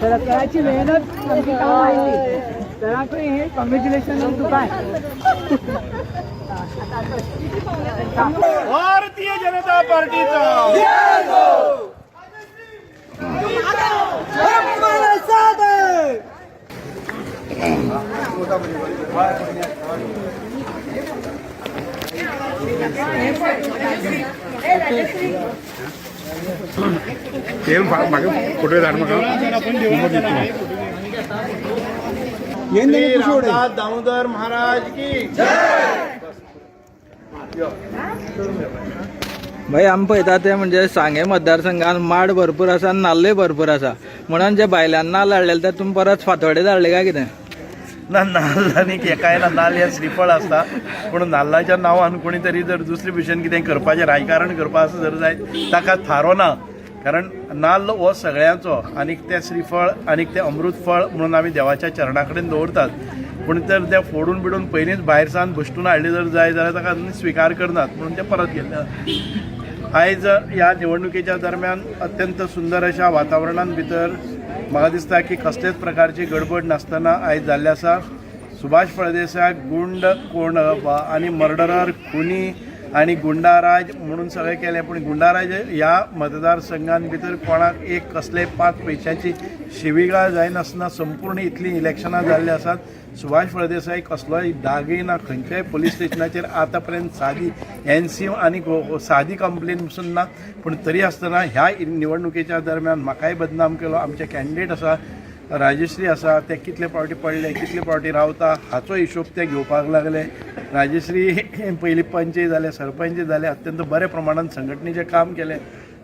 सगळ्याची मेहनत आमची काम आहे हे कॉंग्रॅच्युलेशन तुका भारतीय जनता पार्टीचा. दामोदर महाराज की भाई आमी पळयता ते म्हणजे सांगे मतदारसंघात माड भरपूर आसा आनी नाल्लय भरपूर आसा म्हणून जे भायल्यान नाल्ल हाडलेले ते तुमी परत फातोडे धाडले काय कितें? ना नाल्ल आनी एकाय ना नाल्ल हें श्रीफळ आसता पूण नाल्लाच्या नांवान कोणी तरी जर दुसरे भशेन कितें करपाचें राजकारण करपाक जर जायत ताका थारो ना. कारण नाल्ल हो सगळ्यांचो आनीक तें श्रीफळ आनीक तें अमृत फळ म्हणून आमी देवाच्या चरणा कडेन दवरतात पूण तर तें फोडून बिडून पयलींच भायर सावन बश्टून हाडलें जर जाय जाल्यार ताका स्विकार करनात म्हणून तें परत गेल्लें आयज ह्या निवडणुकेच्या दरम्यान अत्यंत सुंदर अशा वातावरणान भितर म्हाका दिसता की कसलेच प्रकारची गडबड नासतना आयज जाल्ले आसा सुभाष फळदेसाक गुंड कोण वा- आनी मर्डरर खुनी आनी गुंडाराज म्हणून सगळें केलें. पूण गुंडाराज ह्या मतदारसंघान भितर कोणाक एक कसलेय पांच पयशांची शिवीगाळ जायनासतना संपूर्ण इतलीं इलेक्शनां जाल्लीं आसात सुभाष फळदेसाय कसलोय दागय ना खंयच्याय पुलीस स्टेशनाचेर आतां पर्यंत सादी एन सी आनी सादी कंप्लेन पसून ना पूण तरी आसतना ह्या निवडणुकेच्या दरम्यान म्हाकाय बदनाम केलो. आमचे कॅन्डिडेट आसा राजश्री आसा ते कितले पावटी पडले कितले पावटी रावता हाचो हिशोब ते घेवपाक लागले. राजश्री पयलीं पंच जाले सरपंच जाले अत्यंत बऱ्या प्रमाणान संघटनेचें काम केलें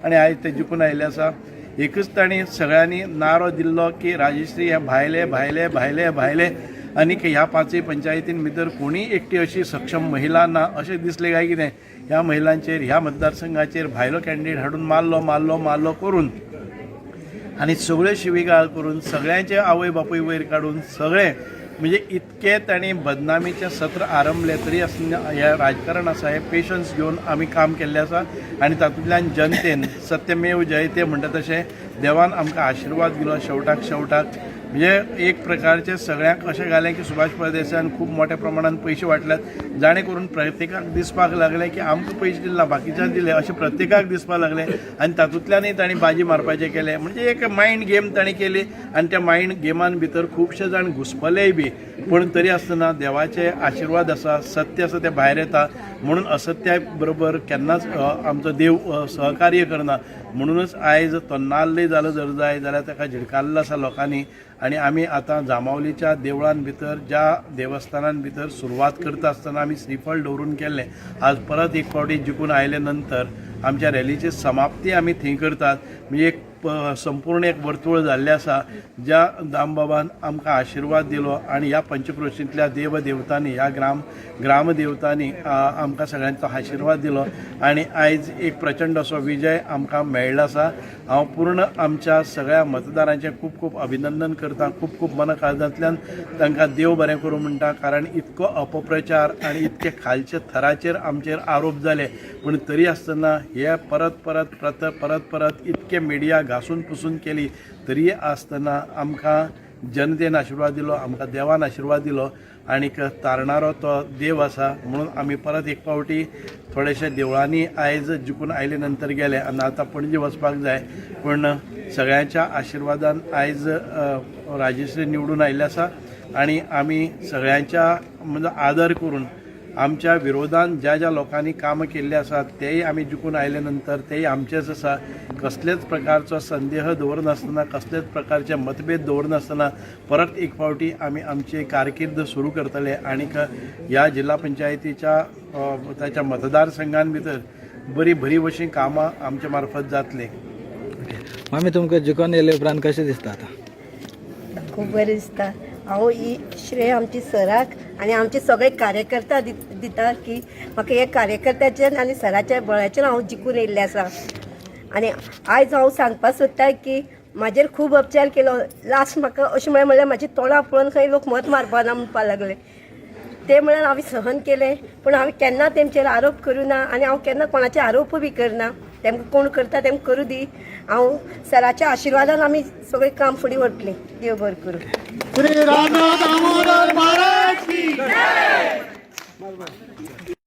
आनी आयज ते जिखून आयिल्ले आसा एकच ताणी सगळ्यांनी नारो दिल्लो की राजश्री हे भायले भायले भायले भायले. आनीक ह्या पांचय पंचायतीन भितर कोणीय एकटी अशी सक्षम महिला ना अशें दिसलें काय कितें ह्या महिलांचेर ह्या मतदारसंघाचेर भायलो कॅन्डिडेट हाडून मारलो मारलो मारलो करून. आनी सगळ्यो शिवीगाळ करून सगळ्यांचे आवय बापूय वयर काडून सगळे म्हणजे इतके ताणी बदनामीचें सत्र आरंभलें तरी आसतना हें राजकारण आसा हें पेशन्स घेवन आमी काम केल्लें आसा आनी तातूंतल्यान जनतेन सत्यमेव जयते म्हणटा तशें देवान आमकां आशिर्वाद दिलो. शेवटाक शेवटाक म्हणजे एक प्रकारचे सगळ्यांक अशें घालें की सुभाष परदेसान खूब मोठ्या प्रमाणात पयशे वाटल्यात. जाणे करून प्रत्येकाक दिसपाक लागलें की आमकां पयशे दिला बाकीच्या दिले अशें प्रत्येकाक दिसपाक लागलें. आनी तातूंतल्यानय तांणी बाजी मारपाचें केलें. म्हणजे एक मायंड गेम तांणी केली. आनी त्या मायंड गेमान भितर खुबशे जाण घुसपलेय बी. पूण तरी आसतना देवाचे आशिर्वाद आसा सत्य आसा तें भायर येता. म्हणून असत्या बरोबर केन्नाच आमचो देव सहकार्य करना म्हणूनच आयज तन्नाल्ले नाल्लय जालो जर जाय जाल्यार ताका झिडकाल्लो आसा लोकांनी. आनी आमी आतां जामावलीच्या देवळान भितर ज्या देवस्थानान भितर सुरवात करता आसतना आमी श्रीफळ दवरून केल्लें आज परत एक फावटी जिखून आयले नंतर आमच्या रॅलीची समाप्ती आमी थंय करतात. म्हणजे एक संपूर्ण एक वर्तुळ जाल्लें आसा ज्या दामबाबान आमकां आशिर्वाद दिलो आनी ह्या पंचक्रोशींतल्या देव देवतांनी ह्या ग्राम ग्रामदेवतांनी आमकां सगळ्यांचो आशिर्वाद दिलो आनी आयज एक प्रचंड असो विजय आमकां मेळ्ळो आसा हांव पूर्ण आमच्या सगळ्या मतदारांचें खूब खूब अभिनंदन करता खूब खूब मन काळजांतल्यान तांकां देव बरें करूं म्हणटा कारण इतको अपप्रचार आनी इतके खालचे थराचेर आमचेर आरोप जाले पूण तरी आसतना हे परत परत परत परत परत इतके मिडिया घासून पुसून केली तरी आसतना आमकां जनतेन आशिर्वाद दिलो आमकां देवान आशिर्वाद दिलो आनीक तारणारो तो देव आसा म्हणून आमी परत एक फावटी थोडेशे देवळांनी आयज जिखून आयले नंतर गेले आनी आतां पणजे वचपाक जाय. पूण सगळ्यांच्या आशिर्वादान आयज राजेश्री निवडून आयिल्ले आसा आनी आमी सगळ्यांच्या म्हणजे आदर करून आमच्या विरोधान ज्या ज्या लोकांनी कामां केल्लीं आसात तेय आमी जिखून आयले नंतर तेय आमचेच आसा कसलेच प्रकारचो संदेह दवरनासतना कसलेच प्रकारचे मतभेद दवरनासतना परत एक फावटी आमी आमची कारकीर्द सुरू करतले. आनीक ह्या जिल्हा पंचायतीच्या ताच्या मतदारसंघान भितर बरी बरी भशेन कामां आमच्या मार्फत जातली. आमी तुमकां जिखोन येयले उपरांत कशें दिसता आतां? खूब बरें दिसता. हांव ही श्रेय आमची सराक आनी आमचे सगळे कार्यकर्ता दि दिता की म्हाका हे कार्यकर्त्याचेर आनी सराच्या बळाच्यान हांव जिखून येयल्लें आसा आनी आयज हांव सांगपाक सोदता की म्हाजेर खूब उपचार केलो. लास्ट म्हाका अशें म्हळें म्हणल्यार म्हाजी तोंडां पळोवन खंय लोक मत मारपाना म्हणपाक लागले. ते म्हळ्यार हांवें सहन केलें पूण हांवें केन्ना तेंचेर आरोप करूं ना आनी हांव केन्ना कोणाचे आरोप बी करना. तेमकां कोण करता तेमकां करूं दी. हांव सराच्या आशिर्वादान आमी सगळें काम फुडें व्हरतलीं देव बरें करूं. श्री रामनाथ दामोदर महाराज